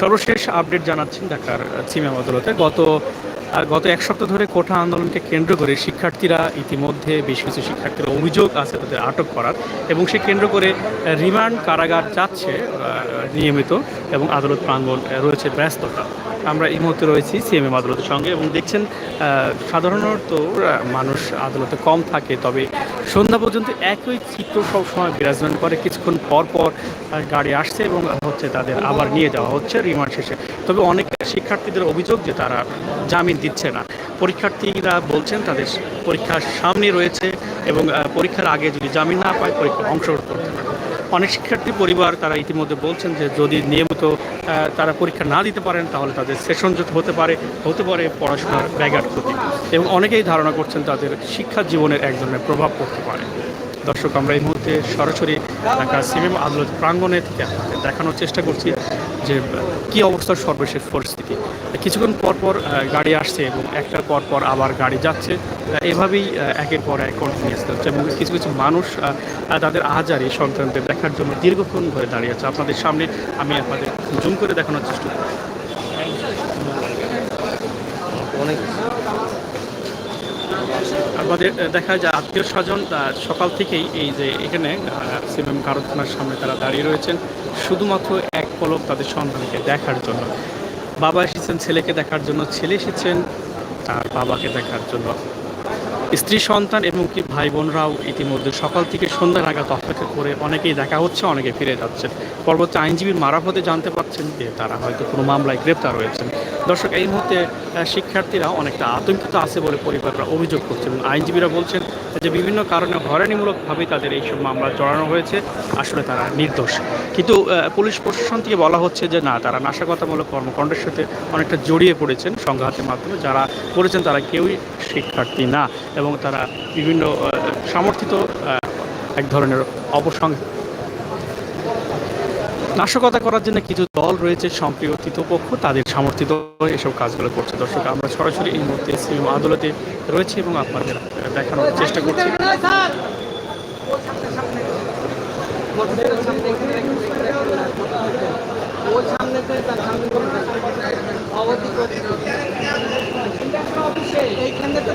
সর্বশেষ আপডেট জানাচ্ছেন ঢাকার সিমেম আদালতে। গত গত এক সপ্তাহ ধরে কোঠা আন্দোলনকে কেন্দ্র করে শিক্ষার্থীরা ইতিমধ্যে বেশ কিছু শিক্ষার্থীর অভিযোগ আছে তাদের আটক করার এবং সে কেন্দ্র করে রিমান্ড কারাগার যাচ্ছে নিয়মিত এবং আদালত প্রাঙ্গণ রয়েছে ব্যস্ততা। আমরা এই মুহূর্তে রয়েছি সিএমএম আদালতের সঙ্গে এবং দেখছেন সাধারণত মানুষ আদালতে কম থাকে, তবে সন্ধ্যা পর্যন্ত একই চিত্র সবসময় বিরাজমান করে। কিছুক্ষণ পর পর গাড়ি আসছে এবং হচ্ছে তাদের আবার নিয়ে যাওয়া হচ্ছে রিমান্ড শেষে। তবে অনেক শিক্ষার্থীদের অভিযোগ যে তারা জামিন দিচ্ছে না। পরীক্ষার্থীরা বলছেন তাদের পরীক্ষার সামনে রয়েছে এবং পরীক্ষার আগে যদি জামিন না পায় পরীক্ষা অংশগ্রহণ করতে পারে অনেক শিক্ষার্থী পরিবার তারা ইতিমধ্যে বলছেন যে যদি নিয়মিত তারা পরীক্ষা না দিতে পারেন, তাহলে তাদের সেশনযুক্ত হতে পারে হতে পারে পড়াশোনার ব্যাঘাত ক্ষতি। এবং অনেকেই ধারণা করছেন তাদের শিক্ষা জীবনের এক ধরনের প্রভাব পড়তে পারে। দর্শক, আমরা এই মুহূর্তে সরাসরি ঢাকা সিনেমা আদালত প্রাঙ্গণে থেকে আপনাদের দেখানোর চেষ্টা করছি যে, কি অবস্থার সর্বশেষ পরিস্থিতি। কিছুক্ষণ পর পর গাড়ি আসছে এবং একটার পর পর আবার গাড়ি যাচ্ছে। এভাবেই একের পর এক কন্টিনিউস হচ্ছে। এবং কিছু কিছু মানুষ তাদের আহাজারি সন্তানদের দেখার জন্য দীর্ঘক্ষণ ধরে দাঁড়িয়ে আছে। আপনাদের সামনে আমি আপনাদের জুম করে দেখানোর চেষ্টা করি অনেক আমাদের দেখা যায় আত্মীয় স্বজন সকাল থেকেই এই যে এখানে সিএম কারখানার সামনে তারা দাঁড়িয়ে রয়েছেন, শুধুমাত্র এক পলক তাদের সন্তানকে দেখার জন্য। বাবা এসেছেন ছেলেকে দেখার জন্য, ছেলে এসেছেন তার বাবাকে দেখার জন্য। স্ত্রী সন্তান এবং কি ভাই বোনরাও ইতিমধ্যে সকাল থেকে সন্ধ্যা নাগাদ অপেক্ষা করে অনেকেই দেখা হচ্ছে, অনেকে ফিরে যাচ্ছেন। পরবর্তী আইনজীবীর মারাফতে জানতে পারছেন যে তারা হয়তো কোনো মামলায় গ্রেপ্তার হয়েছেন। দর্শক, এই মুহূর্তে শিক্ষার্থীরা অনেকটা আতঙ্কিত আছে বলে পরিবাররা অভিযোগ করছেন এবং আইনজীবীরা বলছেন যে বিভিন্ন কারণে হয়রানিমূলকভাবে তাদের এইসব মামলা জড়ানো হয়েছে। আসলে তারা নির্দোষ। কিন্তু পুলিশ প্রশাসন থেকে বলা হচ্ছে যে, না, তারা নাশকতামূলক কর্মকাণ্ডের সাথে অনেকটা জড়িয়ে পড়েছেন সংঘাতের মাধ্যমে। যারা করেছেন তারা কেউই শিক্ষার্থী না এবং তারা বিভিন্ন সমর্থিত এক ধরনের অপসং নাশকতা করার জন্য কিছু দল রয়েছে সম্প্রিয়তিত পক্ষ, তাদের সমর্থিত এসব কাজগুলো করছে। দর্শক, আমরা সরাসরি এই মুহূর্তে সিএম আদালতে রয়েছে এবং আপনাদের দেখানোর চেষ্টা করছি। এইখানে তো